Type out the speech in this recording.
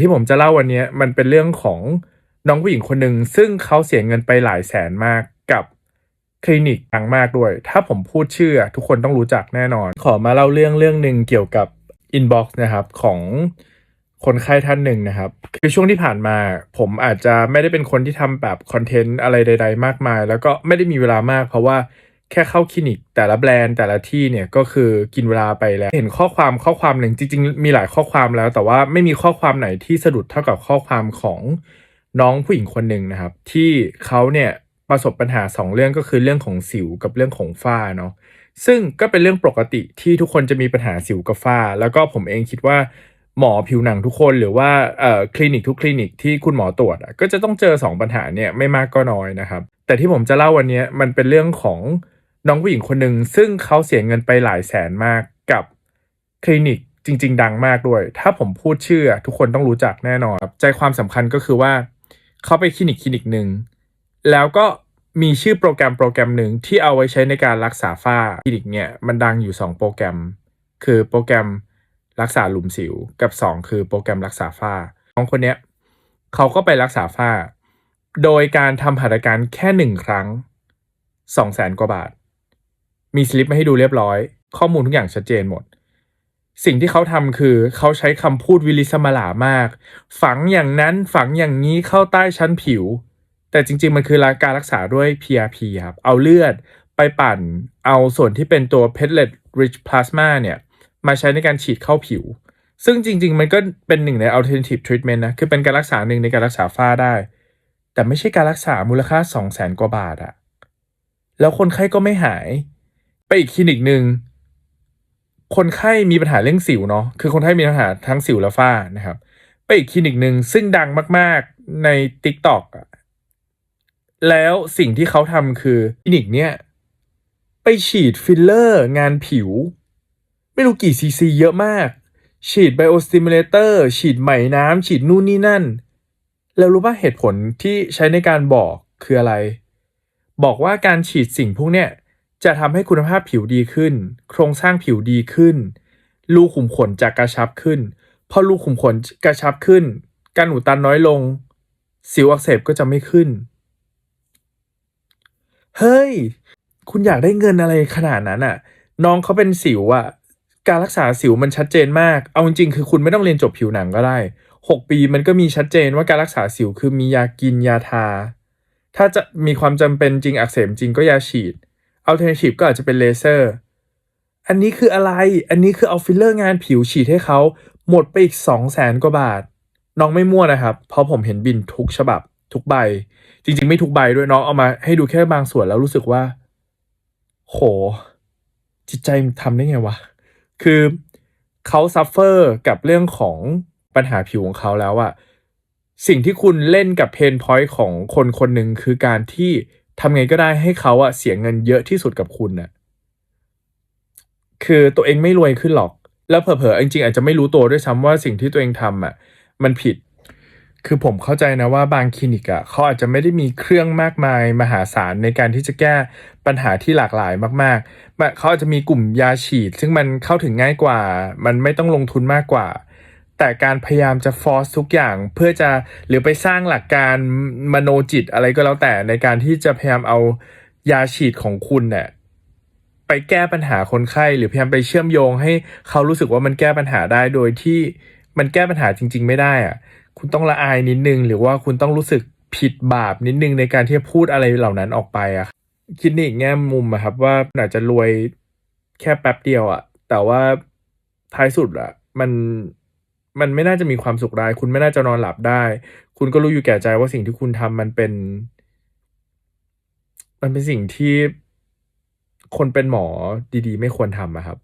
ที่ผมจะเล่าวันนี้มันเป็นเรื่องของน้องผู้หญิงคนหนึ่งซึ่งเขาเสียเงินไปหลายแสนมากกับคลินิกดังมากด้วย ถ้าผมพูดชื่อทุกคนต้องรู้จักแน่นอน ขอมาเล่าเรื่องเรื่องหนึ่งเกี่ยวกับอินบ็อกซ์นะครับของคนไข้ท่านหนึ่งนะครับ คือช่วงที่ผ่านมาผมอาจจะไม่ได้เป็นคนที่ทำแบบคอนเทนต์อะไรใด ๆ มากมาย แล้วก็ไม่ได้มีเวลามากเพราะว่า แค่เข้าคลินิก แต่ละแบรนด์แต่ละที่เนี่ยก็คือกินเวลาไปแล้ว เห็นข้อความข้อความหนึ่งจริง ๆ มีหลายข้อความแล้ว แต่ว่าไม่มีข้อความไหนที่สะดุดเท่ากับข้อความของน้องผู้หญิงคนหนึ่งนะครับ ที่เขาเนี่ยประสบปัญหาสองเรื่องก็คือเรื่องของสิวกับเรื่องของฝ้าเนาะซึ่งก็เป็นเรื่องปกติที่ทุกคนจะมีปัญหาสิวกับฝ้า แล้วก็ผมเองคิดว่าหมอผิวหนังทุกคนหรือว่าคลินิกทุกคลินิกที่คุณหมอตรวจก็จะต้องเจอ 2 ปัญหาเนี่ยไม่มากก็น้อยนะครับ แต่ที่ผมจะเล่าวันนี้มันเป็นเรื่องของ น้องผู้หญิงคนหนึ่งซึ่งเขาเสียเงินไปหลายแสนมากกับคลินิกจริง ๆ ดังมากด้วย ถ้าผมพูดชื่อ ทุกคนต้องรู้จักแน่นอนใจความสำคัญก็คือว่า เขาไปคลินิกคลินิกหนึ่งแล้วก็มีชื่อโปรแกรมโปรแกรมหนึ่งที่เอาไว้ใช้ในการรักษาฝ้าคลินิกเนี่ยมันดังอยู่ 2 โปรแกรม คือโปรแกรมรักษาหลุมสิวกับ 2 คือโปรแกรมรักษาฝ้าของคนเนี้ยเขาก็ไปรักษาฝ้า โดยการทำหัตถการแค่หนึ่งครั้ง2 0 0แสนกว่าบาท มีสลิปมาให้ดูเรียบร้อย ข้อมูลทุกอย่างชัดเจนหมด สิ่งที่เขาทำคือเขาใช้คำพูดวิลิสมาลามาก ฝังอย่างนั้นฝังอย่างนี้เข้าใต้ชั้นผิว แต่จริง ๆ มันคือการรักษาด้วย PRP ครับ เอาเลือดไปปั่น เอาส่วนที่เป็นตัว platelet rich plasma เนี่ยมาใช้ในการฉีดเข้าผิว ซึ่งจริง ๆ มันก็เป็นหนึ่งใน alternative treatment นะ คือเป็นการรักษาหนึ่งในการรักษาฝ้าได้ แต่ไม่ใช่การรักษามูลค่า 2 0 0 0 0 0 กว่าบาทอะแล้วคนไข้ก็ไม่หาย ไปอีกคลินิกหนึ่งคนไข้มีปัญหาเรื่องสิวเนาะคือคนไข้มีปัญหาทั้งสิวและฝ้านะครับ ไปอีกคลินิกหนึ่งซึ่งดังมาก ๆใน TikTok อะแล้วสิ่งที่เขาทำคือคลินิกเนี้ยไปฉีดฟิลเลอร์งานผิว ไม่รู้กี่ซีซีเยอะมาก ฉีดไบโอสติมูเลเตอร์ฉีดไหมน้ำฉีดนู่นนี่นั่น แล้วรู้ป่ะเหตุผลที่ใช้ในการบอกคืออะไร บอกว่าการฉีดสิ่งพวกเนี้ย จะทำให้คุณภาพผิวดีขึ้น โครงสร้างผิวดีขึ้น รูขุมขนจะกระชับขึ้น พอรูขุมขนกระชับขึ้น การอุดตันน้อยลง สิวอักเสบก็จะไม่ขึ้น เฮ้ย คุณอยากได้เงินอะไรขนาดนั้นอะ น้องเขาเป็นสิวอะ การรักษาสิวมันชัดเจนมาก เอาจริงๆคือคุณไม่ต้องเรียนจบผิวหนังก็ได้ 6 ปีมันก็มีชัดเจนว่าการรักษาสิวคือมียากินยาทา ถ้าจะมีความจำเป็นจริงอักเสบจริงก็ยาฉีด อัลเทอร์เนทีฟก็อาจจะเป็นเลเซอร์อันนี้คืออะไร อันนี้คือเอาฟิลเลอร์งานผิวฉีดให้เขาหมดไปอีก 2 0 0แสนกว่าบาท น้องไม่มั่วนะครับ เพราะผมเห็นบินทุกฉบับ ทุกใบ จริง ๆ ไม่ทุกใบด้วยน้องเอามาให้ดูแค่บางส่วนแล้วรู้สึกว่า โห จิตใจทำได้ไงวะ คือเขาซัฟเฟอร์กับเรื่องของปัญหาผิวของเขาแล้วอะสิ่งที่คุณเล่นกับเพนพอยต์ของคนคนหนึ่งคือการที่ ทำไงก็ได้ให้เขาอะเสียเงินเยอะที่สุดกับคุณน่ะคือตัวเองไม่รวยขึ้นหรอก แล้วเผลอๆจริงๆอาจจะไม่รู้ตัวด้วยซ้ำว่าสิ่งที่ตัวเองทำอะมันผิด คือผมเข้าใจนะว่าบางคลินิกอะเขาอาจจะไม่ได้มีเครื่องมากมายมหาศาลในการที่จะแก้ปัญหาที่หลากหลายมากๆเขาอาจจะมีกลุ่มยาฉีด ซึ่งมันเข้าถึงง่ายกว่า มันไม่ต้องลงทุนมากกว่า แต่การพยายามจะฟอสทุกอย่างเพื่อจะหรือไปสร้างหลักการมโนจิตอะไรก็แล้วแต่ในการที่จะพยายามเอายาฉีดของคุณเนี่ยไปแก้ปัญหาคนไข้ หรือพยายามไปเชื่อมโยงให้เขารู้สึกว่ามันแก้ปัญหาได้โดยที่มันแก้ปัญหาจริง ๆ ไม่ได้อะคุณต้องละอายนิดนึง หรือว่าคุณต้องรู้สึกผิดบาปนิดนึงในการที่จะพูดอะไรเหล่านั้นออกไปอะคิดในอีกแง่มุมอะครับว่าอาจจะรวยแค่แป๊บเดียวอะแต่ว่าท้ายสุดอะมัน มันไม่น่าจะมีความสุขได้ คุณไม่น่าจะนอนหลับได้ คุณก็รู้อยู่แก่ใจว่าสิ่งที่คุณทำมันเป็น มันเป็นสิ่งที่คนเป็นหมอดีๆ ไม่ควรทำอะครับ